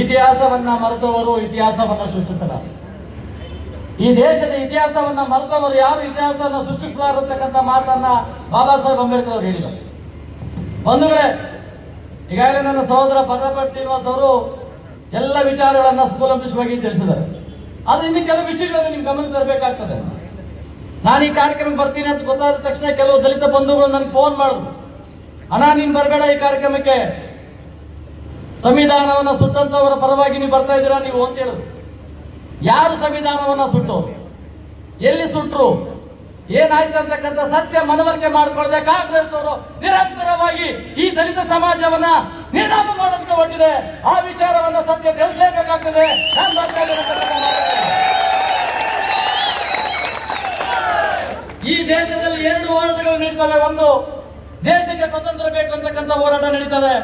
ಇತಿಹಾಸವನ್ನ ಮರೆತವರು ಇತಿಹಾಸವನ್ನ ಸೃಷ್ಟಿಸಲಾರ. ಈ ದೇಶದ ಇತಿಹಾಸವನ್ನ ಮರೆತವರು ಯಾರು ಇತಿಹಾಸವನ್ನ ಸೃಷ್ಟಿಸಲಾರತಕ್ಕಂಥ ಮಾತನ್ನ ಬಾಬಾ ಸಾಹೇಬ್ ಅಂಬೇಡ್ಕರ್ ಅವರು ಹೇಳಿದರು. ಬಂಧುಗಳೇ, ಈಗಾಗಲೇ ನನ್ನ ಸಹೋದರ ಪದಪಟ್ ಶ್ರೀನಿವಾಸ್ ಅವರು ಎಲ್ಲ ವಿಚಾರಗಳನ್ನ ಸುಲಂಬಿಸುವಾಗಿ ತಿಳಿಸಿದ್ದಾರೆ. ಆದ್ರೆ ಇನ್ನು ಕೆಲವು ವಿಷಯಗಳನ್ನು ನಿಮ್ ಗಮನಕ್ಕೆ ತರಬೇಕಾಗ್ತದೆ. ನಾನು ಈ ಕಾರ್ಯಕ್ರಮಕ್ಕೆ ಬರ್ತೀನಿ ಅಂತ ಗೊತ್ತಾದ ತಕ್ಷಣ ಕೆಲವು ದಲಿತ ಬಂಧುಗಳು ನನಗೆ ಫೋನ್ ಮಾಡಿದ್ರು. ಅಣ್ಣ, ನೀನ್ ಬರಬೇಡ ಈ ಕಾರ್ಯಕ್ರಮಕ್ಕೆ. ಸಂವಿಧಾನವನ್ನ ಸುಟ್ಟಂತವರ ಪರವಾಗಿ ನೀವು ಬರ್ತಾ ಇದ್ದೀರಾ ನೀವು ಅಂತ ಹೇಳುದು ಯಾರು ಸಂವಿಧಾನವನ್ನ ಸುಟ್ಟು? ಎಲ್ಲಿ ಸುಟ್ರು? ಏನಾಯ್ತು ಅಂತಕ್ಕಂಥ ಸತ್ಯ ಮನವರಿಕೆ ಮಾಡಿಕೊಳ್ಳದೆ ಕಾಂಗ್ರೆಸ್ ಅವರು ನಿರಂತರವಾಗಿ ಈ ದಲಿತ ಸಮಾಜವನ್ನ ನಿರ್ನಾಮ ಮಾಡೋದಕ್ಕೆ ಹೊಟ್ಟಿದೆ ಆ ವಿಚಾರವನ್ನ ಸತ್ಯ ತಿಳಿಸಲೇಬೇಕಾಗ್ತದೆ. ಈ ದೇಶದಲ್ಲಿ ಎರಡು ಹೋರಾಟಗಳು ನಡೀತವೆ. ಒಂದು, ದೇಶಕ್ಕೆ ಸ್ವತಂತ್ರ ಬೇಕು ಅಂತಕ್ಕಂಥ ಹೋರಾಟ ನಡೀತದೆ.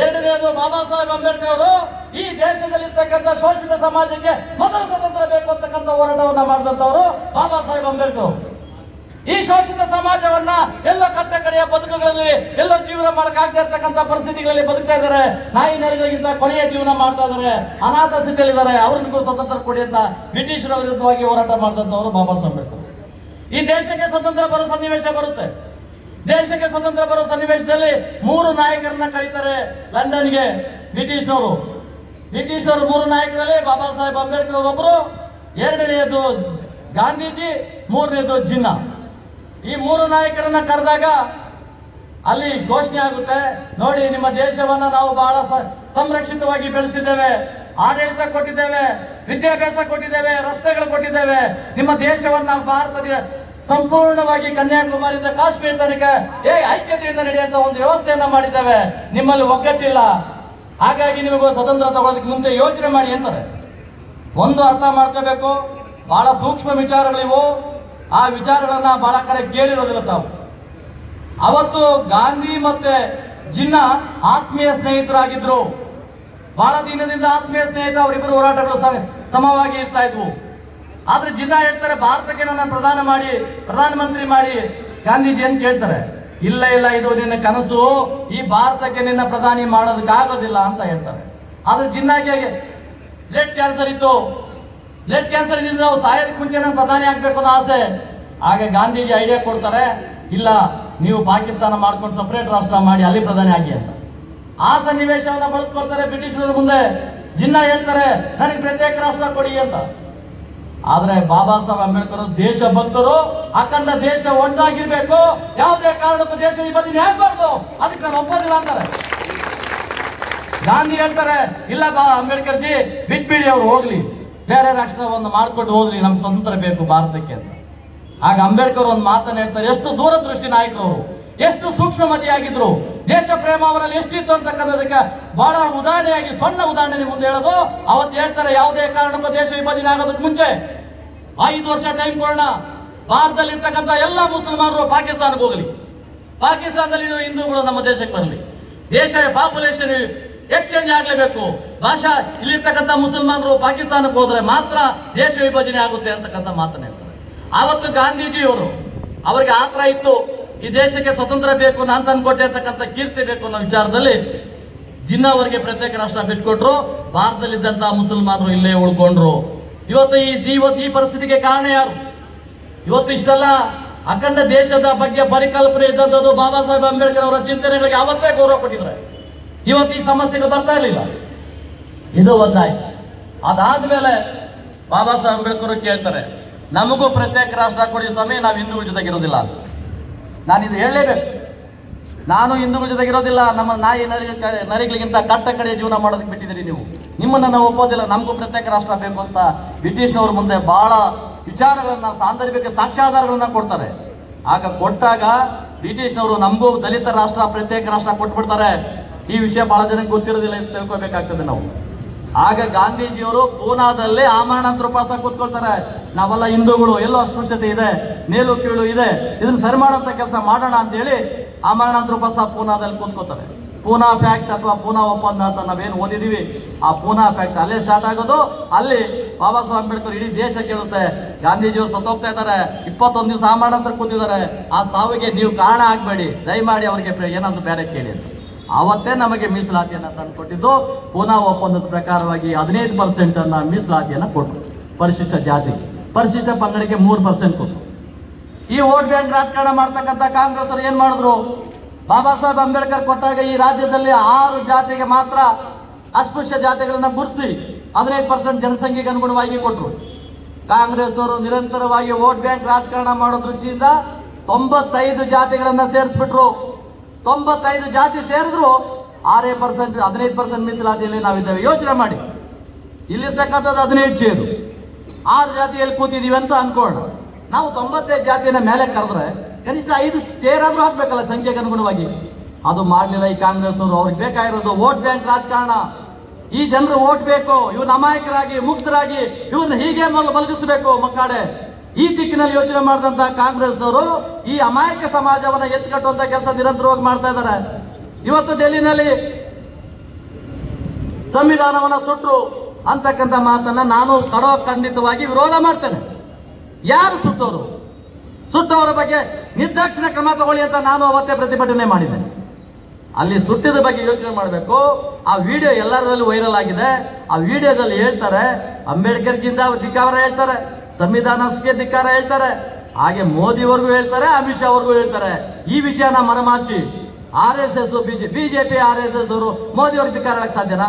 ಎರಡನೇದು ಬಾಬಾ ಸಾಹೇಬ್ ಅಂಬೇಡ್ಕರ್ ಅವರು, ಈ ದೇಶದಲ್ಲಿರ್ತಕ್ಕಂಥ ಶೋಷಿತ ಸಮಾಜಕ್ಕೆ ಮೊದಲ ಸ್ವತಂತ್ರ ಬೇಕು ಅಂತಕ್ಕಂಥ ಹೋರಾಟವನ್ನ ಮಾಡಿದಂತವರು ಬಾಬಾ ಸಾಹೇಬ್ ಅಂಬೇಡ್ಕರ್. ಈ ಶೋಷಿತ ಸಮಾಜವನ್ನ ಎಲ್ಲ ಕಟ್ಟ ಕಡೆಯ ಬದುಕುಗಳಲ್ಲಿ, ಎಲ್ಲ ಜೀವನ ಮಾಡಕ್ಕಾಗದೇ ಇರ್ತಕ್ಕಂಥ ಪರಿಸ್ಥಿತಿಗಳಲ್ಲಿ ಬದುಕ್ತಾ ಇದ್ದಾರೆ. ನಾಯಿ ನರಿಗಳಿಗಿಂತ ಕೊನೆಯ ಜೀವನ ಮಾಡ್ತಾ ಇದ್ದಾರೆ. ಅನಾಥ ಸ್ಥಿತಿಯಲ್ಲಿದ್ದಾರೆ. ಅವ್ರಿಗೂ ಸ್ವತಂತ್ರ ಕೊಡಿ ಅಂತ ಬ್ರಿಟಿಷರ ವಿರುದ್ಧವಾಗಿ ಹೋರಾಟ ಮಾಡಿದಂತವರು ಬಾಬಾ ಸಾಹೇಬ್ ಅಂಬೇಡ್ಕರ್ ಈ ದೇಶಕ್ಕೆ ಸ್ವತಂತ್ರ ಬರೋ ಸನ್ನಿವೇಶ ಬರುತ್ತೆ. ದೇಶಕ್ಕೆ ಸ್ವತಂತ್ರ ಬರೋ ಸನ್ನಿವೇಶದಲ್ಲಿ ಮೂರು ನಾಯಕರನ್ನ ಕರೀತಾರೆ ಲಂಡನ್ಗೆ ಬ್ರಿಟಿಷ್ನವರು. ಬ್ರಿಟಿಷ್ನವರು ಮೂರು ನಾಯಕರಲ್ಲಿ ಬಾಬಾ ಸಾಹೇಬ್ ಅಂಬೇಡ್ಕರ್ ಒಬ್ಬರು ಎರಡನೆಯದು ಗಾಂಧೀಜಿ, ಮೂರನೇದು ಜಿನ್ನಾ. ಈ ಮೂರು ನಾಯಕರನ್ನ ಕರೆದಾಗ ಅಲ್ಲಿ ಘೋಷಣೆ ಆಗುತ್ತೆ, ನೋಡಿ ನಿಮ್ಮ ದೇಶವನ್ನ ನಾವು ಬಹಳ ಸಂರಕ್ಷಿತವಾಗಿ ಬೆಳೆಸಿದ್ದೇವೆ, ಆಡಳಿತ ಕೊಟ್ಟಿದ್ದೇವೆ, ವಿದ್ಯಾಭ್ಯಾಸ ಕೊಟ್ಟಿದ್ದೇವೆ, ರಸ್ತೆಗಳು ಕೊಟ್ಟಿದ್ದೇವೆ, ನಿಮ್ಮ ದೇಶವನ್ನ ಭಾರತದ ಸಂಪೂರ್ಣವಾಗಿ ಕನ್ಯಾಕುಮಾರಿಯಿಂದ ಕಾಶ್ಮೀರ ತನಕ ಏ ಐಕ್ಯತೆಯಿಂದ ನಡೆಯುವಂತ ಒಂದು ವ್ಯವಸ್ಥೆಯನ್ನ ಮಾಡಿದ್ದೇವೆ. ನಿಮ್ಮಲ್ಲಿ ಒಗ್ಗಟ್ಟಿಲ್ಲ. ಹಾಗಾಗಿ ನಿಮಗೆ ಸ್ವತಂತ್ರ ತಗೊಳ್ಳೋದಕ್ಕೆ ಮುಂದೆ ಯೋಚನೆ ಮಾಡಿ ಅಂತಾರೆ. ಒಂದು ಅರ್ಥ ಮಾಡ್ಕೋಬೇಕು. ಬಹಳ ಸೂಕ್ಷ್ಮ ವಿಚಾರಗಳಿವು. ಆ ವಿಚಾರಗಳನ್ನ ಬಹಳ ಕಡೆ ಕೇಳಿರೋದಿಲ್ಲ ತಾವು. ಅವತ್ತು ಗಾಂಧಿ ಮತ್ತೆ ಜಿನ್ನ ಆತ್ಮೀಯ ಸ್ನೇಹಿತರಾಗಿದ್ರು. ಬಹಳ ದಿನದಿಂದ ಆತ್ಮೀಯ ಸ್ನೇಹಿತ ಅವರಿಬ್ಬರು ಹೋರಾಟಗಳು ಸಮ- ಸಮವಾಗಿ ಇರ್ತಾ ಇದ್ವು. ಆದ್ರೆ ಜಿನ್ನಾ ಹೇಳ್ತಾರೆ ಭಾರತಕ್ಕೆ ನನ್ನ ಪ್ರಧಾನ ಮಾಡಿ, ಪ್ರಧಾನಮಂತ್ರಿ ಮಾಡಿ ಗಾಂಧೀಜಿ ಅಂತ ಕೇಳ್ತಾರೆ? ಇಲ್ಲ ಇಲ್ಲ, ಇದು ನಿನ್ನ ಕನಸು, ಈ ಭಾರತಕ್ಕೆ ನಿನ್ನ ಪ್ರಧಾನಿ ಮಾಡೋದಕ್ಕಾಗೋದಿಲ್ಲ ಅಂತ ಹೇಳ್ತಾರೆ. ಆದ್ರೆ ಜಿನ್ನಾಗೆ ಬ್ಲಡ್ ಕ್ಯಾನ್ಸರ್ ಇತ್ತು. ಬ್ಲಡ್ ಕ್ಯಾನ್ಸರ್ ಇದ್ರಿಂದ ನಾವು ಸಾಯೋದಕ್ಕೆ ಮುಂಚೆ ನಾನು ಪ್ರಧಾನಿ ಆಗ್ಬೇಕು ಅನ್ನೋ ಆಸೆ. ಆಗ ಗಾಂಧೀಜಿ ಐಡಿಯಾ ಕೊಡ್ತಾರೆ, ಇಲ್ಲ, ನೀವು ಪಾಕಿಸ್ತಾನ ಮಾಡ್ಕೊಂಡು ಸಪರೇಟ್ ರಾಷ್ಟ್ರ ಮಾಡಿ ಅಲ್ಲಿ ಪ್ರಧಾನಿ ಆಗಿ ಅಂತ. ಆ ಸನ್ನಿವೇಶವನ್ನು ಬಳಸ್ಕೊಳ್ತಾರೆ ಬ್ರಿಟಿಷರ ಮುಂದೆ. ಜಿನ್ನಾ ಹೇಳ್ತಾರೆ, ನನಗೆ ಪ್ರತ್ಯೇಕ ರಾಷ್ಟ್ರ ಕೊಡಿ ಅಂತ. ಆದ್ರೆ ಬಾಬಾ ಸಾಹೇಬ್ ಅಂಬೇಡ್ಕರ್ ದೇಶ ಭಕ್ತರು, ಅಖಂಡ ದೇಶ ಒಂದಾಗಿರ್ಬೇಕು. ಯಾವುದೇ ಕಾರಣಕ್ಕೂ ದೇಶ ವಿಭಜನೆ ಆಗ್ಬಾರ್ದು ಅದಕ್ಕೆ ನಾನು ಒಪ್ಪೋದಿಲ್ಲ ಅಂತಾರೆ. ಗಾಂಧಿ ಹೇಳ್ತಾರೆ, ಇಲ್ಲ ಬಾ ಅಂಬೇಡ್ಕರ್ ಜಿ ಬಿಟ್ಬಿಡಿ ಅವ್ರು ಹೋಗ್ಲಿ. ಬೇರೆ ರಾಷ್ಟ್ರ ಒಂದು ಮಾಡ್ಕೊಂಡು ಹೋಗ್ಲಿ, ನಮ್ಗೆ ಸ್ವತಂತ್ರ ಬೇಕು ಭಾರತಕ್ಕೆ ಅಂತ. ಆಗ ಅಂಬೇಡ್ಕರ್ ಒಂದು ಮಾತನ್ನ ಹೇಳ್ತಾರೆ, ಎಷ್ಟು ದೂರದೃಷ್ಟಿ ನಾಯಕರು ಅವರು ಎಷ್ಟು ಸೂಕ್ಷ್ಮಮತಿಯಾಗಿದ್ರು ದೇಶ ಪ್ರೇಮ ಅವರಲ್ಲಿ ಎಷ್ಟಿತ್ತು ಅಂತಕ್ಕಂಥದಕ್ಕೆ ಬಹಳ ಉದಾಹರಣೆಯಾಗಿ ಸಣ್ಣ ಉದಾಹರಣೆ ಮುಂದೆ ಹೇಳೋದು, ಅವತ್ತು ಹೇಳ್ತಾರೆ, ಯಾವುದೇ ಕಾರಣಕ್ಕೂ ದೇಶ ವಿಭಜನೆ ಆಗೋದಕ್ಕೆ ಮುಂಚೆ. ಐದು ವರ್ಷ ಟೈಮ್ ಕೊಡೋಣ. ಭಾರತದಲ್ಲಿ ಇರ್ತಕ್ಕಂಥ ಎಲ್ಲ ಮುಸಲ್ಮಾನರು ಪಾಕಿಸ್ತಾನಕ್ಕೆ ಹೋಗಲಿ. ಪಾಕಿಸ್ತಾನದಲ್ಲಿರೋ ಹಿಂದೂಗಳು ನಮ್ಮ ದೇಶಕ್ಕೆ ಬರಲಿ. ದೇಶ ಪಾಪ್ಯುಲೇಷನ್ ಎಕ್ಸ್ಚೇಂಜ್ ಆಗಲೇಬೇಕು. ಭಾಷಾ, ಇಲ್ಲಿರ್ತಕ್ಕಂಥ ಮುಸಲ್ಮಾನರು ಪಾಕಿಸ್ತಾನಕ್ಕೆ ಹೋದ್ರೆ ಮಾತ್ರ ದೇಶ ವಿಭಜನೆ ಆಗುತ್ತೆ ಅಂತಕ್ಕಂಥ ಮಾತನ್ನ ಹೇಳ್ತಾರೆ. ಆವತ್ತು ಗಾಂಧೀಜಿಯವರು ಅವರಿಗೆ ಆತ್ರ ಇತ್ತು. ಈ ದೇಶಕ್ಕೆ ಸ್ವತಂತ್ರ ಬೇಕು ನಾನು ತಂದ್ಕೊಟ್ಟೆ ಅಂತಕ್ಕಂಥ ಕೀರ್ತಿ ಬೇಕು ಅನ್ನೋ ವಿಚಾರದಲ್ಲಿ ಜಿನ್ನಾ ಅವರಿಗೆ ಪ್ರತ್ಯೇಕ ರಾಷ್ಟ್ರ ಬಿಟ್ಕೊಟ್ರು. ಭಾರತದಲ್ಲಿದ್ದಂತಹ ಮುಸಲ್ಮಾನರು ಇಲ್ಲೇ ಉಳ್ಕೊಂಡ್ರು. ಇವತ್ತು ಈ ಇವತ್ತು ಈ ಪರಿಸ್ಥಿತಿಗೆ ಕಾರಣ ಯಾರು? ಇವತ್ತು ಇಷ್ಟೆಲ್ಲ, ಅಖಂಡ ದೇಶದ ಬಗ್ಗೆ ಪರಿಕಲ್ಪನೆ ಇದ್ದಂಥದ್ದು ಬಾಬಾ ಸಾಹೇಬ್ ಅಂಬೇಡ್ಕರ್ ಅವರ ಚಿಂತನೆಗಳಿಗೆ ಅವತ್ತೇ ಗೌರವ ಕೊಟ್ಟಿದ್ದಾರೆ. ಇವತ್ತು ಈ ಸಮಸ್ಯೆಗಳು ಬರ್ತಾ ಇರಲಿಲ್ಲ. ಇದು ಒಂದಾಯ್ತು. ಅದಾದ್ಮೇಲೆ ಬಾಬಾ ಸಾಹೇಬ್ ಅಂಬೇಡ್ಕರ್ ಕೇಳ್ತಾರೆ, ನಮಗೂ ಪ್ರತ್ಯೇಕ ರಾಷ್ಟ್ರ ಕೊಡಿ ಸಮಯ ನಾವು ಹಿಂದೂಗಳ ಜೊತೆಗಿರೋದಿಲ್ಲ ಅಂತ. ನಾನು ಇದು ಹೇಳಲೇಬೇಕು. ನಾನು ಹಿಂದೂಗಳ ಜೊತೆಗಿರೋದಿಲ್ಲ, ನಮ್ಮ ನಾಯಿ ನರಿ, ನರಿಗಳಿಗಿಂತ ಕಟ್ಟ ಕಡೆ ಜೀವನ ಮಾಡೋದಕ್ಕೆ ಬಿಟ್ಟಿದ್ದೀರಿ ನೀವು. ನಿಮ್ಮನ್ನು ನಾವು ಒಪ್ಪೋದಿಲ್ಲ, ನಮಗೂ ಪ್ರತ್ಯೇಕ ರಾಷ್ಟ್ರ ಬೇಕು ಅಂತ ಬ್ರಿಟಿಷ್ನವ್ರ ಮುಂದೆ ಬಹಳ ವಿಚಾರಗಳನ್ನು, ಸಾಂದರ್ಭಿಕ ಸಾಕ್ಷ್ಯಾಧಾರಗಳನ್ನು ಕೊಡ್ತಾರೆ. ಆಗ ಕೊಟ್ಟಾಗ ಬ್ರಿಟಿಷ್ನವರು ನಮಗೂ ದಲಿತ ರಾಷ್ಟ್ರ, ಪ್ರತ್ಯೇಕ ರಾಷ್ಟ್ರ ಕೊಟ್ಬಿಡ್ತಾರೆ. ಈ ವಿಷಯ ಬಹಳ ಜನಕ್ಕೆ ಗೊತ್ತಿರೋದಿಲ್ಲ ಅಂತ ತಿಳ್ಕೊಬೇಕಾಗ್ತದೆ ನಾವು. ಆಗ ಗಾಂಧೀಜಿಯವರು ಪೂನಾದಲ್ಲಿ ಆಮರಣಾಂತರ ಉಪವಾಸ ಕೂತ್ಕೊಳ್ತಾರೆ. ನಾವೆಲ್ಲ ಹಿಂದೂಗಳು, ಎಲ್ಲೋ ಅಸ್ಪೃಶ್ಯತೆ ಇದೆ, ಮೇಲು ಕೀಳು ಇದೆ, ಇದನ್ನ ಸರಿ ಮಾಡೋಂತ ಕೆಲಸ ಮಾಡೋಣ ಅಂತ ಹೇಳಿ ಆಮರಣಾಂತರ ಉಪವಾಸ ಪೂನಾದಲ್ಲಿ ಕೂತ್ಕೋತಾರೆ ಪೂನಾ ಫ್ಯಾಕ್ಟ್ ಅಥವಾ ಪೂನಾ ಒಪ್ಪಂದ ಅಂತ ನಾವೇನು ಓದಿದೀವಿ. ಆ ಪೂನಾ ಫ್ಯಾಕ್ಟ್ ಅಲ್ಲೇ ಸ್ಟಾರ್ಟ್ ಆಗೋದು. ಅಲ್ಲಿ ಬಾಬಾ ಸಾಹೇಬ್ ಅಂಬೇಡ್ಕರ್ ಇಡೀ ದೇಶ ಕೇಳುತ್ತೆ. ಗಾಂಧೀಜಿಯವರು ಸತ್ತೋಗ್ತಾ ಇದ್ದಾರೆ. ಇಪ್ಪತ್ತೊಂದು ದಿವಸ ಆಮರಣಾಂತರ ಕೂತಿದ್ದಾರೆ. ಆ ಸಾವಿಗೆ ನೀವು ಕಾರಣ ಆಗಬೇಡಿ. ದಯಮಾಡಿ ಅವರಿಗೆ ಏನಾದ್ರು ಬೇರೆ ಕೇಳಿ ಆವತ್ತೇ ನಮಗೆ ಮೀಸಲಾತಿಯನ್ನು ತಂದು ಕೊಟ್ಟಿದ್ದು ಪುನಃ ಒಪ್ಪಂದದ ಪ್ರಕಾರವಾಗಿ ಹದಿನೈದು ಪರ್ಸೆಂಟ್ ಅನ್ನ ಮೀಸಲಾತಿಯನ್ನು ಕೊಟ್ಟರು ಪರಿಶಿಷ್ಟ ಜಾತಿ. ಪರಿಶಿಷ್ಟ ಪಂಗಡಕ್ಕೆ ಮೂರು ಪರ್ಸೆಂಟ್ ಕೊಟ್ಟರು ಈ ವೋಟ್ ಬ್ಯಾಂಕ್ ರಾಜಕಾರಣ ಮಾಡ್ತಕ್ಕಂಥ ಕಾಂಗ್ರೆಸ್ ಏನ್ ಮಾಡಿದ್ರು? ಬಾಬಾ ಸಾಹೇಬ್ ಅಂಬೇಡ್ಕರ್ ಕೊಟ್ಟಾಗ ಈ ರಾಜ್ಯದಲ್ಲಿ ಆರು ಜಾತಿಗೆ ಮಾತ್ರ ಅಸ್ಪೃಶ್ಯ ಜಾತಿಗಳನ್ನ ಗುರುಸಿ ಹದಿನೈದು ಪರ್ಸೆಂಟ್ ಜನಸಂಖ್ಯೆಗೆ ಅನುಗುಣವಾಗಿ ಕೊಟ್ಟರು ಕಾಂಗ್ರೆಸ್ನವರು ನಿರಂತರವಾಗಿ ವೋಟ್ ಬ್ಯಾಂಕ್ ರಾಜಕಾರಣ ಮಾಡೋ ದೃಷ್ಟಿಯಿಂದ ತೊಂಬತ್ತೈದು ಜಾತಿಗಳನ್ನ ಸೇರಿಸ್ಬಿಟ್ರು. ತೊಂಬತ್ತೈದು ಜಾತಿ ಸೇರಿದ್ರು ಆರೇ ಪರ್ಸೆಂಟ್, ಹದಿನೈದು ಪರ್ಸೆಂಟ್ ಮೀಸಲಾತಿಯಲ್ಲಿ ನಾವಿದ್ದೇವೆ. ಯೋಚನೆ ಮಾಡಿ. ಇಲ್ಲಿರ್ತಕ್ಕಂಥದ್ದು ಹದಿನೈದು ಚೇರು ಆರು ಜಾತಿಯಲ್ಲಿ ಕೂತಿದ್ದೀವಿ ಅಂತ ಅನ್ಕೋಣ. ನಾವು ತೊಂಬತ್ತೈದು ಜಾತಿಯನ್ನ ಮೇಲೆ ಕರೆದ್ರೆ ಕನಿಷ್ಠ ಐದು ಸ್ಟೇರ್ ಆದ್ರೂ ಹಾಕ್ಬೇಕಲ್ಲ ಸಂಖ್ಯೆಗೆ ಅನುಗುಣವಾಗಿ. ಅದು ಮಾಡಲಿಲ್ಲ ಈ ಕಾಂಗ್ರೆಸ್ನವರು. ಅವ್ರಿಗೆ ಬೇಕಾಗಿರೋದು ವೋಟ್ ಬ್ಯಾಂಕ್ ರಾಜಕಾರಣ. ಈ ಜನರು ವೋಟ್ ಬೇಕು. ಇವ್ರು ಅಮಾಯಕರಾಗಿ, ಮುಗ್ಧರಾಗಿ ಇವನ್ನ ಹೀಗೆ ಮಲ- ಮಲಗಿಸಬೇಕು ಮಕ್ಕಳೇ ಈ ದಿಕ್ಕಿನಲ್ಲಿ ಯೋಚನೆ ಮಾಡಿದಂತ ಕಾಂಗ್ರೆಸ್ನವರು ಈ ಅಮಾಯಕ ಸಮಾಜವನ್ನ ಎತ್ತಿಕಟ್ಟುವಂತ ಕೆಲಸ ನಿರಂತರವಾಗಿ ಮಾಡ್ತಾ ಇದ್ದಾರೆ. ಇವತ್ತು ಡೆಲ್ಲಿನಲ್ಲಿ ಸಂವಿಧಾನವನ್ನ ಸುಟ್ರು ಅಂತಕ್ಕಂಥ ಮಾತನ್ನ ನಾನು ಕಡೋ ಖಂಡಿತವಾಗಿ ವಿರೋಧ ಮಾಡ್ತೇನೆ. ಯಾರು ಸುಟ್ಟವರು ಸುಟ್ಟವರ ಬಗ್ಗೆ ನಿರ್ದಾಕ್ಷಿಣ್ಯ ಕ್ರಮ ತಗೊಳ್ಳಿ ಅಂತ ನಾನು ಅವತ್ತೇ ಪ್ರತಿಭಟನೆ ಮಾಡಿದೆ ಅಲ್ಲಿ ಸುಟ್ಟಿದ ಬಗ್ಗೆ ಯೋಚನೆ ಮಾಡಬೇಕು. ಆ ವಿಡಿಯೋ ಎಲ್ಲರಲ್ಲೂ ವೈರಲ್ ಆಗಿದೆ. ಆ ವಿಡಿಯೋದಲ್ಲಿ ಹೇಳ್ತಾರೆ, ಅಂಬೇಡ್ಕರ್ ಜಿಂದ ಧಿಕ್ಕಾರ ಹೇಳ್ತಾರೆ. ಸಂವಿಧಾನಕ್ಕೆ ಧಿಕ್ಕಾರ ಹೇಳ್ತಾರೆ. ಹಾಗೆ ಮೋದಿವರೆಗೂ ಹೇಳ್ತಾರೆ, ಅಮಿತ್ ಶಾ ಅವ್ರಿಗೂ ಹೇಳ್ತಾರೆ. ಈ ವಿಷಯನ ಮನಮಾಚಿ R S S BJP, R S S ಅವರು ಮೋದಿ ಅವ್ರಿಗೆ ಧಿಕ್ಕಾರ ಹೇಳಕ್ ಸಾಧ್ಯನಾ?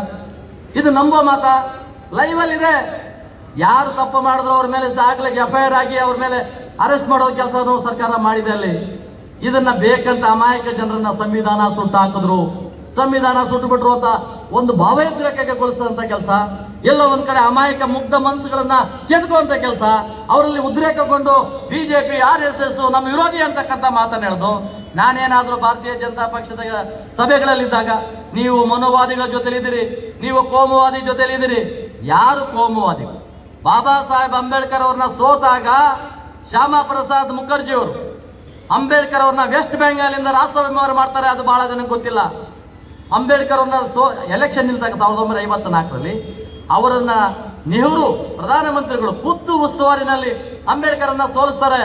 ಇದು ನಂಬೋ ಮಾತ. ಲೈವ್ ಅಲ್ಲಿ ಇದೆ. ಯಾರು ತಪ್ಪು ಮಾಡಿದ್ರು ಅವ್ರ ಮೇಲೆ ಆಗ್ಲಿಕ್ಕೆ ಎಫ್ ಐ ಆರ್ ಆಗಿ ಅವ್ರ ಮೇಲೆ ಅರೆಸ್ಟ್ ಮಾಡೋ ಕೆಲಸ ಸರ್ಕಾರ ಮಾಡಿದೆ ಅಲ್ಲಿ. ಇದನ್ನ ಬೇಕಂತ ಅಮಾಯಕ ಜನರನ್ನ ಸಂವಿಧಾನ ಸುಟ್ಟು ಹಾಕಿದ್ರು. ಸಂವಿಧಾನ ಸುಟ್ಟು ಬಿಟ್ರು ಅಂತ ಒಂದು ಭಾವೋದ್ರೇಕಗೊಳಿಸಿದಂತ ಕೆಲಸ. ಎಲ್ಲ ಒಂದ್ ಕಡೆ ಅಮಾಯಕ ಮುಗ್ಧ ಮನಸ್ಸುಗಳನ್ನ ಕೆದ್ಕುವಂತ ಕೆಲಸ. ಅವರಲ್ಲಿ ಉದ್ರೇಕಗೊಂಡು ಬಿಜೆಪಿ ಆರ್ ಎಸ್ ಎಸ್ ನಮ್ಮ ವಿರೋಧಿ ಅಂತಕ್ಕಂಥ ಮಾತನ್ನ ಹೇಳುದು. ನಾನೇನಾದ್ರೂ ಭಾರತೀಯ ಜನತಾ ಪಕ್ಷದ ಸಭೆಗಳಲ್ಲಿದ್ದಾಗ ನೀವು ಮನೋವಾದಿಗಳ ಜೊತೆಲಿದ್ದೀರಿ, ನೀವು ಕೋಮುವಾದಿ ಜೊತೆಲಿದ್ದೀರಿ. ಯಾರು ಕೋಮುವಾದಿಗಳು? ಬಾಬಾ ಸಾಹೇಬ್ ಅಂಬೇಡ್ಕರ್ ಅವ್ರನ್ನ ಸೋತಾಗ ಶ್ಯಾಮಾ ಪ್ರಸಾದ್ ಮುಖರ್ಜಿ ಅವರು. ಅಂಬೇಡ್ಕರ್ ಅವ್ರನ್ನ ವೆಸ್ಟ್ ಬೆಂಗಾಲಿಂದ ರಾಷ್ಟ್ರವಿಮಾನ ಮಾಡ್ತಾರೆ, ಅದು ಬಹಳ ಜನಕ್ಕೆ ಗೊತ್ತಿಲ್ಲ. ಅಂಬೇಡ್ಕರ್ ಅವ್ರನ್ನ ಸೋ ಎಲೆಕ್ಷನ್ ನಿಲ್ದಾಗ ಸಾವಿರದ ಒಂಬೈನೂರ ಐವತ್ತ ನಾಲ್ಕರಲ್ಲಿ ಅವರನ್ನ ನೆಹರು ಪ್ರಧಾನಮಂತ್ರಿಗಳು ಖುದ್ದು ಉಸ್ತುವಾರಿನಲ್ಲಿ ಅಂಬೇಡ್ಕರ್ ಅನ್ನ ಸೋಲಿಸ್ತಾರೆ.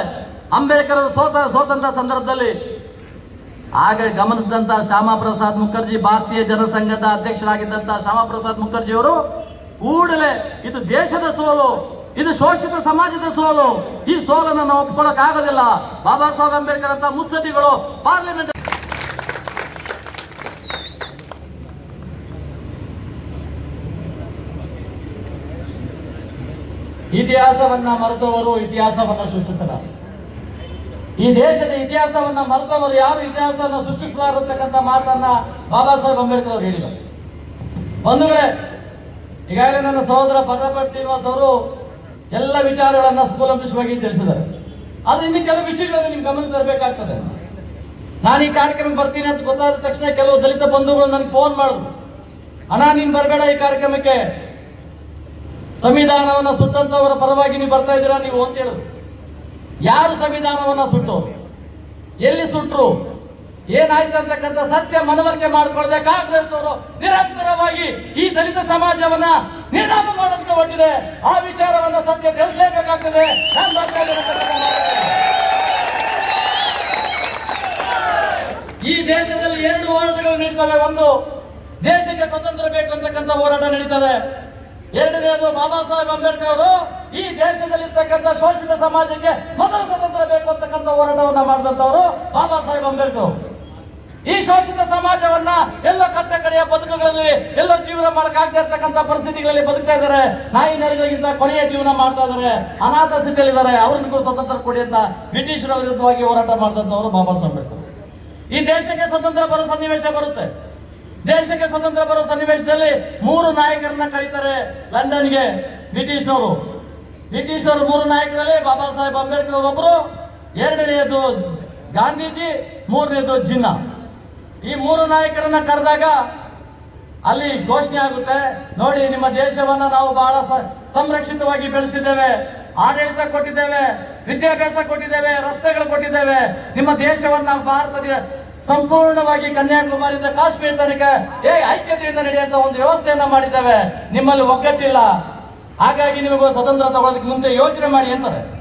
ಅಂಬೇಡ್ಕರ್ ಸೋತ ಸೋತಂತ ಸಂದರ್ಭದಲ್ಲಿ ಆಗ ಗಮನಿಸಿದಂತ ಶ್ಯಾಮಾ ಪ್ರಸಾದ್ ಮುಖರ್ಜಿ ಭಾರತೀಯ ಜನಸಂಘದ ಅಧ್ಯಕ್ಷರಾಗಿದ್ದಂತ ಶ್ಯಾಮಾ ಪ್ರಸಾದ್ ಮುಖರ್ಜಿ ಅವರು ಕೂಡಲೇ ಇದು ದೇಶದ ಸೋಲು, ಇದು ಶೋಷಿತ ಸಮಾಜದ ಸೋಲು. ಈ ಸೋಲನ್ನು ನಾವು ಒಪ್ಕೊಳ್ಳಕ್ ಆಗೋದಿಲ್ಲ ಬಾಬಾ ಸಾಹೇಬ್ ಅಂಬೇಡ್ಕರ್ ಅಂತ ಮುತ್ಸದ್ದಿಗಳು ಪಾರ್ಲಿಮೆಂಟ್ ಇತಿಹಾಸವನ್ನ ಮರೆತವರು ಇತಿಹಾಸವನ್ನ ಸೃಷ್ಟಿಸಲಾರ. ಈ ದೇಶದ ಇತಿಹಾಸವನ್ನ ಮರೆತವರು ಯಾರು ಇತಿಹಾಸವನ್ನ ಸೃಷ್ಟಿಸಲಾರತಕ್ಕಂಥ ಮಾತನ್ನ ಬಾಬಾ ಸಾಹೇಬ್ ಅಂಬೇಡ್ಕರ್ ಅವರು ಹೇಳಿದರು. ಬಂಧುಗಳೇ, ಈಗಾಗಲೇ ನನ್ನ ಸಹೋದರ ಪದಾಪಟ್ ಶ್ರೀನಿವಾಸ್ ಅವರು ಎಲ್ಲ ವಿಚಾರಗಳನ್ನ ಕೂಲಂಕುಷವಾಗಿ ತಿಳಿಸಿದ್ದಾರೆ. ಆದ್ರೆ ಇನ್ನು ಕೆಲವು ವಿಷಯಗಳನ್ನು ನಿಮ್ ಗಮನಕ್ಕೆ ತರಬೇಕಾಗ್ತದೆ. ನಾನು ಈ ಕಾರ್ಯಕ್ರಮಕ್ಕೆ ಬರ್ತೀನಿ ಅಂತ ಗೊತ್ತಾದ ತಕ್ಷಣ ಕೆಲವು ದಲಿತ ಬಂಧುಗಳು ನನಗೆ ಫೋನ್ ಮಾಡಿದ್ರು. ಅಣ್ಣ, ನೀನ್ ಬರಬೇಡ ಈ ಕಾರ್ಯಕ್ರಮಕ್ಕೆ. ಸಂವಿಧಾನವನ್ನ ಸುಟ್ಟಂತವರ ಪರವಾಗಿ ನೀವು ಬರ್ತಾ ಇದ್ದೀರಾ? ನೀವು ಅಂತ ಹೇಳಿದ್ರು ಯಾರು ಸಂವಿಧಾನವನ್ನ ಸುಟ್ಟು? ಎಲ್ಲಿ ಸುಟ್ರು? ಏನಾಯ್ತು ಅಂತಕ್ಕಂಥ ಸತ್ಯ ಮನವರಿಕೆ ಮಾಡಿಕೊಳ್ಳದೆ ಕಾಂಗ್ರೆಸ್ ಅವರು ನಿರಂತರವಾಗಿ ಈ ದಲಿತ ಸಮಾಜವನ್ನ ನಿರ್ನಾಮ ಮಾಡೋದಕ್ಕೆ ಹೊಟ್ಟಿದೆ ಆ ವಿಚಾರವನ್ನ ಸತ್ಯ ತಿಳಿಸಲೇಬೇಕಾಗ್ತದೆ. ಈ ದೇಶದಲ್ಲಿ ಎರಡು ಹೋರಾಟಗಳು ನಡೀತವೆ ಒಂದು, ದೇಶಕ್ಕೆ ಸ್ವತಂತ್ರ ಬೇಕು ಅಂತಕ್ಕಂಥ ಹೋರಾಟ ನಡೀತದೆ. ಎರಡನೇದು ಬಾಬಾ ಸಾಹೇಬ್ ಅಂಬೇಡ್ಕರ್ ಅವರು ಈ ದೇಶದಲ್ಲಿರ್ತಕ್ಕಂಥ ಶೋಷಿತ ಸಮಾಜಕ್ಕೆ ಮೊದಲ ಸ್ವತಂತ್ರ ಬೇಕು ಅಂತಕ್ಕಂಥ ಹೋರಾಟವನ್ನ ಮಾಡಿದಂತವರು ಬಾಬಾ ಸಾಹೇಬ್ ಅಂಬೇಡ್ಕರ್. ಈ ಶೋಷಿತ ಸಮಾಜವನ್ನ ಎಲ್ಲ ಕಟ್ಟ ಕಡೆಯ ಬದುಕುಗಳಲ್ಲಿ, ಎಲ್ಲ ಜೀವನ ಮಾಡಕ್ಕಾಗದೇ ಇರ್ತಕ್ಕಂಥ ಪರಿಸ್ಥಿತಿಗಳಲ್ಲಿ ಬದುಕ್ತಾ ಇದ್ದಾರೆ. ನಾಯಿ ನರಿಗಳಿಗಿಂತ ಕೊನೆಯ ಜೀವನ ಮಾಡ್ತಾ ಇದ್ದಾರೆ. ಅನಾಥ ಸ್ಥಿತಿಯಲ್ಲಿದ್ದಾರೆ. ಅವ್ರಿಗೂ ಸ್ವತಂತ್ರ ಕೊಡಿ ಅಂತ ಬ್ರಿಟಿಷರ ವಿರುದ್ಧವಾಗಿ ಹೋರಾಟ ಮಾಡಿದಂತವರು ಬಾಬಾ ಸಾಹೇಬ್ ಅಂಬೇಡ್ಕರ್. ಈ ದೇಶಕ್ಕೆ ಸ್ವತಂತ್ರ ಬರೋ ಸನ್ನಿವೇಶ ಬರುತ್ತೆ. ದೇಶಕ್ಕೆ ಸ್ವತಂತ್ರ ಬರೋ ಸನ್ನಿವೇಶದಲ್ಲಿ ಮೂರು ನಾಯಕರನ್ನ ಕರೀತಾರೆ ಲಂಡನ್ಗೆ ಬ್ರಿಟಿಷ್ನವರು. ಬ್ರಿಟಿಷ್ನವರು ಮೂರು ನಾಯಕರಲ್ಲಿ ಬಾಬಾ ಸಾಹೇಬ್ ಅಂಬೇಡ್ಕರ್ ಅವರೊಬ್ಬರು ಎರಡನೆಯದು ಗಾಂಧೀಜಿ, ಮೂರನೇದು ಜಿನ್ನಾ. ಈ ಮೂರು ನಾಯಕರನ್ನ ಕರೆದಾಗ ಅಲ್ಲಿ ಘೋಷಣೆ ಆಗುತ್ತೆ, ನೋಡಿ ನಿಮ್ಮ ದೇಶವನ್ನ ನಾವು ಬಹಳ ಸಂರಕ್ಷಿತವಾಗಿ ಬೆಳೆಸಿದ್ದೇವೆ, ಆಡಳಿತ ಕೊಟ್ಟಿದ್ದೇವೆ, ವಿದ್ಯಾಭ್ಯಾಸ ಕೊಟ್ಟಿದ್ದೇವೆ, ರಸ್ತೆಗಳು ಕೊಟ್ಟಿದ್ದೇವೆ, ನಿಮ್ಮ ದೇಶವನ್ನ ಭಾರತದ ಸಂಪೂರ್ಣವಾಗಿ ಕನ್ಯಾಕುಮಾರಿಯಿಂದ ಕಾಶ್ಮೀರ ತನಕ ಏ ಐಕ್ಯತೆಯಿಂದ ನಡೆಯುವಂತ ಒಂದು ವ್ಯವಸ್ಥೆಯನ್ನ ಮಾಡಿದ್ದೇವೆ. ನಿಮ್ಮಲ್ಲಿ ಒಗ್ಗಟ್ಟಿಲ್ಲ. ಹಾಗಾಗಿ ನಿಮಗೆ ಸ್ವತಂತ್ರ ತಗೊಳ್ಳೋದಕ್ಕೆ ಮುಂದೆ ಯೋಚನೆ ಮಾಡಿ ಅಂತಾರೆ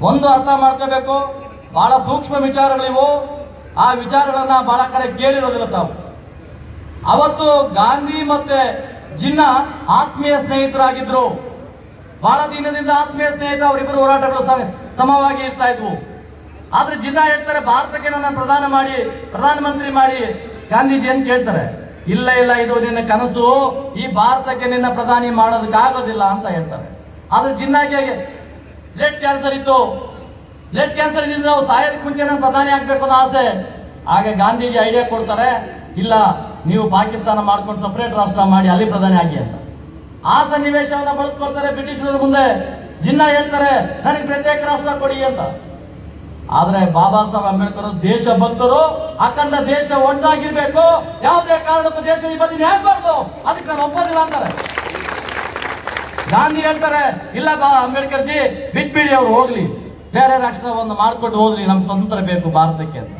ಒಂದು ಅರ್ಥ ಮಾಡ್ಕೋಬೇಕು. ಬಹಳ ಸೂಕ್ಷ್ಮ ವಿಚಾರಗಳಿವು ಆ ವಿಚಾರಗಳನ್ನ ಬಹಳ ಕಡೆ ಕೇಳಿರೋದಿಲ್ಲ ತಾವು. ಅವತ್ತು ಗಾಂಧಿ ಮತ್ತೆ ಜಿನ್ನಾ ಆತ್ಮೀಯ ಸ್ನೇಹಿತರಾಗಿದ್ರು. ಬಹಳ ದಿನದಿಂದ ಆತ್ಮೀಯ ಸ್ನೇಹಿತ ಅವರಿಬ್ಬರು ಹೋರಾಟಗಳು ಸಮ- ಸಮವಾಗಿ ಇರ್ತಾ ಇದ್ವು. ಆದ್ರೆ ಜಿನ್ನಾ ಹೇಳ್ತಾರೆ ಭಾರತಕ್ಕೆ ನನ್ನ ಪ್ರಧಾನ ಮಾಡಿ, ಪ್ರಧಾನಮಂತ್ರಿ ಮಾಡಿ ಗಾಂಧೀಜಿ ಅಂತ ಹೇಳ್ತಾರೆ ಇಲ್ಲ ಇಲ್ಲ, ಇದು ನಿನ್ನ ಕನಸು, ಈ ಭಾರತಕ್ಕೆ ನಿನ್ನ ಪ್ರಧಾನಿ ಮಾಡೋದಕ್ಕಾಗೋದಿಲ್ಲ ಅಂತ ಹೇಳ್ತಾರೆ. ಆದ್ರೆ ಜಿನ್ನಾಗೆ ಬ್ಲಡ್ ಕ್ಯಾನ್ಸರ್ ಇತ್ತು. ಬ್ಲಡ್ ಕ್ಯಾನ್ಸರ್ ಇದ್ರೆ ನಾವು ಸಾಯದ ಮುಂಚೆ ನಾನು ಪ್ರಧಾನಿ ಆಗ್ಬೇಕು ಅನ್ನೋ ಆಸೆ. ಹಾಗೆ ಗಾಂಧೀಜಿ ಐಡಿಯಾ ಕೊಡ್ತಾರೆ, ಇಲ್ಲ, ನೀವು ಪಾಕಿಸ್ತಾನ ಮಾಡ್ಕೊಂಡು ಸಪರೇಟ್ ರಾಷ್ಟ್ರ ಮಾಡಿ ಅಲ್ಲಿ ಪ್ರಧಾನಿ ಆಗಿ ಅಂತ. ಆ ಸನ್ನಿವೇಶವನ್ನ ಬಳಸ್ಕೊಳ್ತಾರೆ ಬ್ರಿಟಿಷರ ಮುಂದೆ. ಜಿನ್ನ ಹೇಳ್ತಾರೆ, ನನಗೆ ಪ್ರತ್ಯೇಕ ರಾಷ್ಟ್ರ ಕೊಡಿ ಅಂತ. ಆದ್ರೆ ಬಾಬಾ ಸಾಹೇಬ್ ಅಂಬೇಡ್ಕರ್ ದೇಶ ಭಕ್ತರು, ಅಖಂಡ ದೇಶ ಒಂದಾಗಿರ್ಬೇಕು ಯಾವುದೇ ಕಾರಣಕ್ಕೂ ದೇಶ ವಿಭಜನೆ ಆಗ್ಬಾರ್ದು ಅದಕ್ಕೆ ನಾನು ಒಪ್ಪೋದಿಲ್ಲ ಅಂತಾರೆ. ಗಾಂಧಿ ಹೇಳ್ತಾರೆ, ಇಲ್ಲ ಬಾ ಅಂಬೇಡ್ಕರ್ ಜಿ ಬಿಟ್ಬಿಡಿ ಅವ್ರು ಹೋಗ್ಲಿ. ಬೇರೆ ರಾಷ್ಟ್ರವನ್ನು ಮಾಡ್ಕೊಂಡು ಹೋಗ್ಲಿ ನಮ್ಗೆ ಸ್ವತಂತ್ರ ಬೇಕು ಭಾರತಕ್ಕೆ ಅಂತ.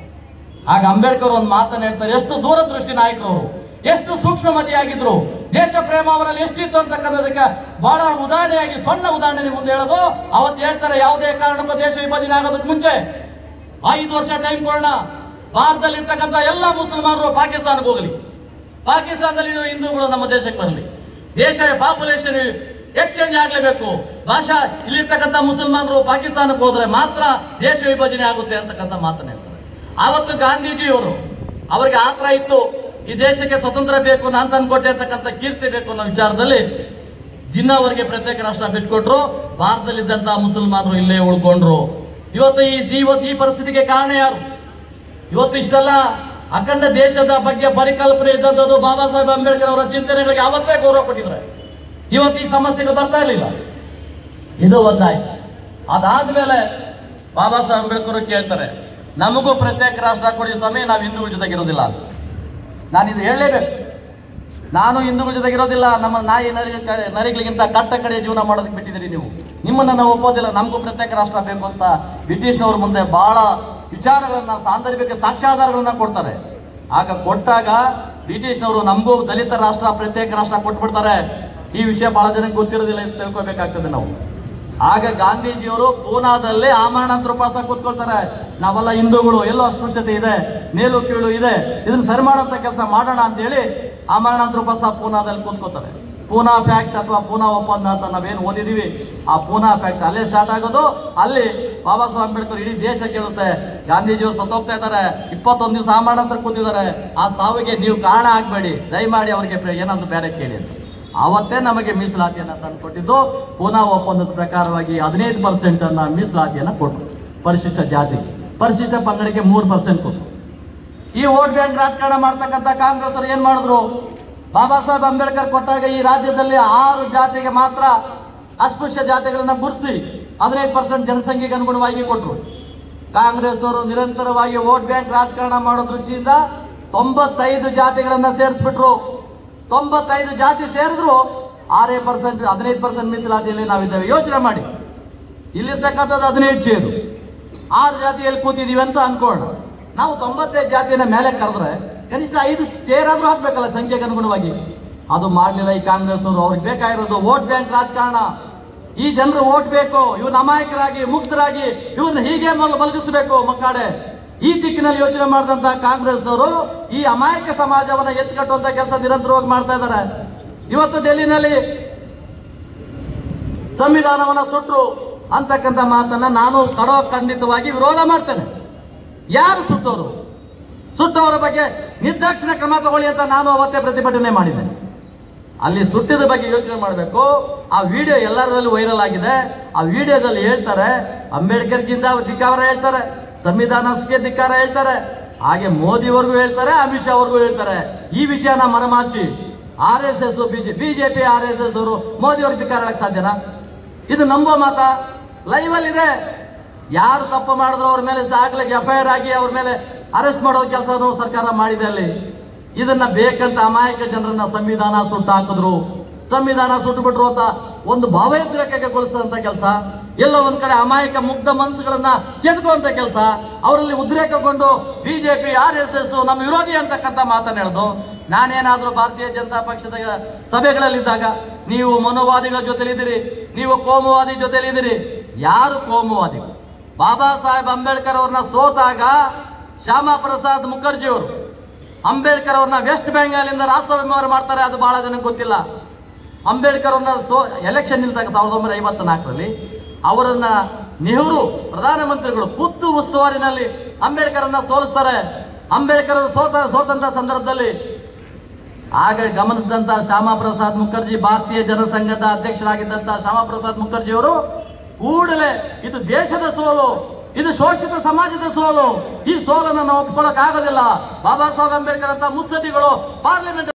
ಆಗ ಅಂಬೇಡ್ಕರ್ ಒಂದು ಮಾತನ್ನ ಹೇಳ್ತಾರೆ, ಎಷ್ಟು ದೂರದೃಷ್ಟಿ ನಾಯಕರು, ಎಷ್ಟು ಸೂಕ್ಷ್ಮಮತಿಯಾಗಿದ್ರು ದೇಶ ಪ್ರೇಮ ಅವರಲ್ಲಿ ಎಷ್ಟಿತ್ತು ಅಂತಕ್ಕಂಥದಕ್ಕೆ ಬಹಳ ಉದಾಹರಣೆಯಾಗಿ, ಸಣ್ಣ ಉದಾಹರಣೆ ಮುಂದೆ ಹೇಳೋದು. ಅವತ್ತು ಹೇಳ್ತಾರೆ, ಯಾವುದೇ ಕಾರಣಕ್ಕೂ ದೇಶ ವಿಭಜನೆ ಆಗೋದಕ್ಕೆ ಮುಂಚೆ ಐದು ವರ್ಷ ಟೈಮ್ ಕೊಡೋಣ. ಭಾರತದಲ್ಲಿರ್ತಕ್ಕಂಥ ಎಲ್ಲ ಮುಸಲ್ಮಾನರು ಪಾಕಿಸ್ತಾನಕ್ಕೆ ಹೋಗಲಿ. ಪಾಕಿಸ್ತಾನದಲ್ಲಿ ಹಿಂದೂಗಳು ನಮ್ಮ ದೇಶಕ್ಕೆ ಬರಲಿ. ದೇಶ ಪಾಪ್ಯುಲೇಷನ್ ಎಕ್ಸ್ಚೇಂಜ್ ಆಗಲೇಬೇಕು. ಭಾಷಾ, ಇಲ್ಲಿರ್ತಕ್ಕಂಥ ಮುಸಲ್ಮಾನರು ಪಾಕಿಸ್ತಾನಕ್ಕೆ ಹೋದ್ರೆ ಮಾತ್ರ ದೇಶ ವಿಭಜನೆ ಆಗುತ್ತೆ ಅಂತಕ್ಕಂಥ ಮಾತನ್ನ ಹೇಳ್ತಾರೆ. ಆವತ್ತು ಗಾಂಧೀಜಿಯವರು ಅವರಿಗೆ ಆತ್ರ ಇತ್ತು. ಈ ದೇಶಕ್ಕೆ ಸ್ವತಂತ್ರ ಬೇಕು ನಾನು ಅಂತಕ್ಕಂಥ ಕೀರ್ತಿ ಬೇಕು ಅನ್ನೋ ವಿಚಾರದಲ್ಲಿ ಜಿನ್ನ ಅವರಿಗೆ ಪ್ರತ್ಯೇಕ ರಾಷ್ಟ್ರ ಬಿಟ್ಕೊಟ್ರು. ಭಾರತದಲ್ಲಿದ್ದಂತಹ ಮುಸಲ್ಮಾನರು ಇಲ್ಲೇ ಉಳ್ಕೊಂಡ್ರು. ಇವತ್ತು ಈ ಇವತ್ತು ಈ ಪರಿಸ್ಥಿತಿಗೆ ಕಾರಣ ಯಾರು? ಇವತ್ತು ಇಷ್ಟೆಲ್ಲ, ಅಖಂಡ ದೇಶದ ಬಗ್ಗೆ ಪರಿಕಲ್ಪನೆ ಇದ್ದಂಥದ್ದು ಬಾಬಾ ಸಾಹೇಬ್ ಅಂಬೇಡ್ಕರ್ ಅವರ ಚಿಂತನೆಗಳಿಗೆ ಅವತ್ತೇ ಗೌರವ ಕೊಟ್ಟಿದ್ದಾರೆ. ಇವತ್ತು ಈ ಸಮಸ್ಯೆಗಳು ಬರ್ತಾ ಇರಲಿಲ್ಲ. ಇದು ಒಂದಾಯ್ತು. ಅದಾದ್ಮೇಲೆ ಬಾಬಾ ಸಾಹೇಬ್ ಅಂಬೇಡ್ಕರ್ ಕೇಳ್ತಾರೆ, ನಮಗೂ ಪ್ರತ್ಯೇಕ ರಾಷ್ಟ್ರ ಕೊಡಿ ಸ್ವಾಮಿ ನಾವು ಹಿಂದೂಗಳ ಜೊತೆಗಿರೋದಿಲ್ಲ ನಾನು ಇದು ಹೇಳಲೇಬೇಕು. ನಾನು ಹಿಂದೂಗಳ ಜೊತೆಗಿರೋದಿಲ್ಲ, ನಮ್ಮ ನಾಯಿ ನರಿ ನರಿಗಳಿಗಿಂತ ಕಟ್ಟ ಕಡೆ ಜೀವನ ಮಾಡೋದಕ್ಕೆ ಬಿಟ್ಟಿದ್ದೀರಿ ನೀವು. ನಿಮ್ಮನ್ನು ನಾವು ಒಪ್ಪೋದಿಲ್ಲ, ನಮಗೂ ಪ್ರತ್ಯೇಕ ರಾಷ್ಟ್ರ ಬೇಕು ಅಂತ ಬ್ರಿಟಿಷ್ನವ್ರ ಮುಂದೆ ಬಹಳ ವಿಚಾರಗಳನ್ನು, ಸಾಂದರ್ಭಿಕ ಸಾಕ್ಷ್ಯಾಧಾರಗಳನ್ನ ಕೊಡ್ತಾರೆ. ಆಗ ಕೊಟ್ಟಾಗ ಬ್ರಿಟಿಷ್ನವರು ನಮಗೂ ದಲಿತ ರಾಷ್ಟ್ರ, ಪ್ರತ್ಯೇಕ ರಾಷ್ಟ್ರ ಕೊಟ್ಬಿಡ್ತಾರೆ. ಈ ವಿಷಯ ಬಹಳ ಜನಕ್ಕೆ ಗೊತ್ತಿರೋದಿಲ್ಲ ಅಂತ ತಿಳ್ಕೊಬೇಕಾಗ್ತದೆ ನಾವು. ಆಗ ಗಾಂಧೀಜಿಯವರು ಪೂನಾದಲ್ಲಿ ಆಮರಣಾಂತರ ಉಪವಾಸ ಕೂತ್ಕೊಳ್ತಾರೆ. ನಾವೆಲ್ಲ ಹಿಂದೂಗಳು, ಎಲ್ಲೋ ಅಸ್ಪೃಶ್ಯತೆ ಇದೆ, ಮೇಲು ಕೀಳು ಇದೆ, ಇದನ್ನ ಸರಿ ಮಾಡೋಂಥ ಕೆಲಸ ಮಾಡೋಣ ಅಂತ ಹೇಳಿ ಆಮರಣಾಂತರ ಉಪವಾಸ ಪೂನಾದಲ್ಲಿ ಕೂತ್ಕೋತಾರೆ ಪೂನಾ ಫ್ಯಾಕ್ಟ್ ಅಥವಾ ಪೂನಾ ಒಪ್ಪಂದ ಅಂತ ನಾವೇನು ಓದಿದೀವಿ. ಆ ಪೂನಾ ಫ್ಯಾಕ್ಟ್ ಅಲ್ಲೇ ಸ್ಟಾರ್ಟ್ ಆಗೋದು. ಅಲ್ಲಿ ಬಾಬಾ ಸಾಹೇಬ್ ಅಂಬೇಡ್ಕರ್ ಇಡೀ ದೇಶ ಕೇಳುತ್ತೆ. ಗಾಂಧೀಜಿಯವರು ಸತ್ತೋಗ್ತಾ ಇದ್ದಾರೆ. ಇಪ್ಪತ್ತೊಂದು ದಿವಸ ಆಮರಣಾಂತರ ಕೂತಿದ್ದಾರೆ. ಆ ಸಾವಿಗೆ ನೀವು ಕಾರಣ ಆಗಬೇಡಿ. ದಯಮಾಡಿ ಅವರಿಗೆ ಏನಾದ್ರು ಬೇರೆ ಕೇಳಿ ಅಂತ. ಆವತ್ತೇ ನಮಗೆ ಮೀಸಲಾತಿಯನ್ನು ತಂದುಕೊಟ್ಟಿದ್ದು, ಪೂನಾ ಒಪ್ಪಂದದ ಪ್ರಕಾರವಾಗಿ ಹದಿನೈದು ಪರ್ಸೆಂಟ್ ಅನ್ನ ಮೀಸಲಾತಿಯನ್ನ ಕೊಟ್ಟರು ಪರಿಶಿಷ್ಟ ಜಾತಿ. ಪರಿಶಿಷ್ಟ ಪಂಗಡಕ್ಕೆ ಮೂರು ಪರ್ಸೆಂಟ್ ಕೊಟ್ಟರು ಈ ವೋಟ್ ಬ್ಯಾಂಕ್ ರಾಜಕಾರಣ ಮಾಡ್ತಕ್ಕಂಥ ಕಾಂಗ್ರೆಸ್ ಏನ್ ಮಾಡಿದ್ರು? ಬಾಬಾ ಸಾಹೇಬ್ ಅಂಬೇಡ್ಕರ್ ಕೊಟ್ಟಾಗ ಈ ರಾಜ್ಯದಲ್ಲಿ ಆರು ಜಾತಿಗೆ ಮಾತ್ರ ಅಸ್ಪೃಶ್ಯ ಜಾತಿಗಳನ್ನ ಗುರುಸಿ ಹದಿನೈದು ಪರ್ಸೆಂಟ್ ಜನಸಂಖ್ಯೆಗೆ ಅನುಗುಣವಾಗಿ ಕೊಟ್ಟರು ಕಾಂಗ್ರೆಸ್ನವರು ನಿರಂತರವಾಗಿ ವೋಟ್ ಬ್ಯಾಂಕ್ ರಾಜಕಾರಣ ಮಾಡೋ ದೃಷ್ಟಿಯಿಂದ ತೊಂಬತ್ತೈದು ಜಾತಿಗಳನ್ನ ಸೇರಿಸ್ಬಿಟ್ರು. ತೊಂಬತ್ತೈದು ಜಾತಿ ಸೇರಿದ್ರು ಆರೇ ಪರ್ಸೆಂಟ್ ಹದಿನೈದು ಪರ್ಸೆಂಟ್ ಮೀಸಲಾತಿಯಲ್ಲಿ ನಾವಿದ್ದೇವೆ. ಯೋಚನೆ ಮಾಡಿ. ಇಲ್ಲಿರ್ತಕ್ಕಂಥದ್ದು ಹದಿನೈದು ಚೇರು ಆರು ಜಾತಿಯಲ್ಲಿ ಕೂತಿದ್ದೀವಿ ಅಂತ ಅನ್ಕೋಣ. ನಾವು ತೊಂಬತ್ತೈದು ಜಾತಿಯನ್ನ ಮೇಲೆ ಕರೆದ್ರೆ ಕನಿಷ್ಠ ಐದು ಚೇರ್ ಆದ್ರೂ ಹಾಕ್ಬೇಕಲ್ಲ ಸಂಖ್ಯೆಗೆ ಅನುಗುಣವಾಗಿ. ಅದು ಮಾಡಲಿಲ್ಲ ಈ ಕಾಂಗ್ರೆಸ್ನವರು. ಅವ್ರಿಗೆ ಬೇಕಾಗಿರೋದು ವೋಟ್ ಬ್ಯಾಂಕ್ ರಾಜಕಾರಣ. ಈ ಜನರು ವೋಟ್ ಬೇಕು. ಇವನ್ ಅಮಾಯಕರಾಗಿ ಮುಕ್ತರಾಗಿ ಇವ್ರನ್ನ ಹೀಗೆ ಮಲ- ಮಲಗಿಸಬೇಕು ಮಕ್ಕಾಡೆ. ಈ ದಿಕ್ಕಿನಲ್ಲಿ ಯೋಚನೆ ಮಾಡಿದಂತ ಕಾಂಗ್ರೆಸ್ನವರು ಈ ಅಮಾಯಕ ಸಮಾಜವನ್ನ ಎತ್ತಿಕಟ್ಟುವಂತ ಕೆಲಸ ನಿರಂತರವಾಗಿ ಮಾಡ್ತಾ ಇದ್ದಾರೆ. ಇವತ್ತು ಡೆಲ್ಲಿನಲ್ಲಿ ಸಂವಿಧಾನವನ್ನ ಸುಟ್ರು ಅಂತಕ್ಕಂಥ ಮಾತನ್ನ ನಾನು ಕಡೋ ಖಂಡಿತವಾಗಿ ವಿರೋಧ ಮಾಡ್ತೇನೆ. ಯಾರು ಸುಟ್ಟವರು ಸುಟ್ಟವರ ಬಗ್ಗೆ ನಿರ್ದಾಕ್ಷಿಣ ಕ್ರಮ ತಗೊಳ್ಳಿ ಅಂತ ನಾನು ಅವತ್ತೇ ಪ್ರತಿಭಟನೆ ಮಾಡಿದೆ ಅಲ್ಲಿ ಸುಟ್ಟಿದ ಬಗ್ಗೆ ಯೋಚನೆ ಮಾಡಬೇಕು. ಆ ವಿಡಿಯೋ ಎಲ್ಲರಲ್ಲೂ ವೈರಲ್ ಆಗಿದೆ. ಆ ವಿಡಿಯೋದಲ್ಲಿ ಹೇಳ್ತಾರೆ, ಅಂಬೇಡ್ಕರ್ ಜಿಂದ ಧಿಕ್ಕಾರ ಹೇಳ್ತಾರೆ. ಸಂವಿಧಾನಕ್ಕೆ ಧಿಕ್ಕಾರ ಹೇಳ್ತಾರೆ. ಹಾಗೆ ಮೋದಿವರೆಗೂ ಹೇಳ್ತಾರೆ, ಅಮಿತ್ ಶಾ ಅವ್ರಿಗೂ ಹೇಳ್ತಾರೆ. ಈ ವಿಷಯನ ಮನಮಾಚಿ. R S S BJP, R S S ಅವರು ಮೋದಿ ಅವ್ರಿಗೆ ಧಿಕ್ಕಾರ ಹೇಳಕ್ ಸಾಧ್ಯನಾ? ಇದು ನಂಬೋ ಮಾತ. ಲೈವ್ ಅಲ್ಲಿ ಇದೆ. ಯಾರು ತಪ್ಪು ಮಾಡಿದ್ರು ಅವ್ರ ಮೇಲೆ ಸಾಗ್ಲಿಕ್ಕೆ ಎಫ್ ಐ ಆಗಿ ಅವ್ರ ಮೇಲೆ ಅರೆಸ್ಟ್ ಮಾಡೋ ಕೆಲಸ ಸರ್ಕಾರ ಮಾಡಿದೆ ಅಲ್ಲಿ. ಇದನ್ನ ಬೇಕಂತ ಅಮಾಯಕ ಜನರನ್ನ ಸಂವಿಧಾನ ಸುಟ್ಟು ಹಾಕಿದ್ರು. ಸಂವಿಧಾನ ಸುಟ್ಟು ಬಿಟ್ರು ಅಂತ ಒಂದು ಭಾವೋದ್ರೇಕಕ್ಕೆ ಗೊಳಿಸಿದಂತ ಕೆಲಸ, ಎಲ್ಲ ಒಂದ್ ಕಡೆ ಅಮಾಯಕ ಮುಗ್ಧ ಮನಸ್ಸುಗಳನ್ನ ಕೆದ್ಕುವಂತ ಕೆಲಸ, ಅವರಲ್ಲಿ ಉದ್ರೇಕಗೊಂಡು ಬಿಜೆಪಿ ಆರ್ ಎಸ್ ಎಸ್ ನಮ್ಮ ವಿರೋಧಿ ಅಂತಕ್ಕಂಥ ಮಾತನ್ನ ಹೇಳ್ದು, ನಾನೇನಾದ್ರೂ ಭಾರತೀಯ ಜನತಾ ಪಕ್ಷದ ಸಭೆಗಳಲ್ಲಿದ್ದಾಗ ನೀವು ಮನೋವಾದಿಗಳ ಜೊತೆಲಿದ್ದೀರಿ, ನೀವು ಕೋಮುವಾದಿ ಜೊತೆಲಿದ್ದೀರಿ, ಯಾರು ಕೋಮುವಾದಿಗಳು? ಬಾಬಾ ಸಾಹೇಬ್ ಅಂಬೇಡ್ಕರ್ ಅವ್ರನ್ನ ಸೋತಾಗ ಶ್ಯಾಮಾ ಪ್ರಸಾದ್ ಮುಖರ್ಜಿ ಅವರು ಅಂಬೇಡ್ಕರ್ ಅವ್ರನ್ನ ವೆಸ್ಟ್ ಬೆಂಗಾಲಿಂದ ರಾಷ್ಟ್ರ ವಿಮಾನ ಮಾಡ್ತಾರೆ, ಅದು ಬಹಳ ಜನಕ್ಕೆ ಗೊತ್ತಿಲ್ಲ. ಅಂಬೇಡ್ಕರ್ ಅವರ ಸೋ ಎಲೆಕ್ಷನ್ ನಿಲ್ದಾಗ ಸಾವಿರದ ಒಂಬೈನೂರ ಐವತ್ತ ನಾಲ್ಕರಲ್ಲಿ ಅವರನ್ನ ನೆಹರು ಪ್ರಧಾನಮಂತ್ರಿಗಳು ಖುದ್ದು ಉಸ್ತುವಾರಿನಲ್ಲಿ ಅಂಬೇಡ್ಕರ್ ಅನ್ನ ಸೋಲಿಸ್ತಾರೆ. ಅಂಬೇಡ್ಕರ್ ಸೋತ ಸೋತಂತ ಸಂದರ್ಭದಲ್ಲಿ ಆಗ ಗಮನಿಸಿದಂತ ಶ್ಯಾಮಾ ಪ್ರಸಾದ್ ಮುಖರ್ಜಿ ಭಾರತೀಯ ಜನಸಂಘದ ಅಧ್ಯಕ್ಷರಾಗಿದ್ದಂತ ಶ್ಯಾಮಾ ಪ್ರಸಾದ್ ಮುಖರ್ಜಿ ಅವರು ಕೂಡಲೇ ಇದು ದೇಶದ ಸೋಲು, ಇದು ಶೋಷಿತ ಸಮಾಜದ ಸೋಲು, ಈ ಸೋಲನ್ನು ನಾವು ಒಪ್ಕೊಳಕ್ ಆಗೋದಿಲ್ಲ. ಬಾಬಾ ಸಾಹೇಬ್ ಅಂಬೇಡ್ಕರ್ ಅಂತ ಮುತ್ಸದ್ದಿಗಳು ಪಾರ್ಲಿಮೆಂಟ್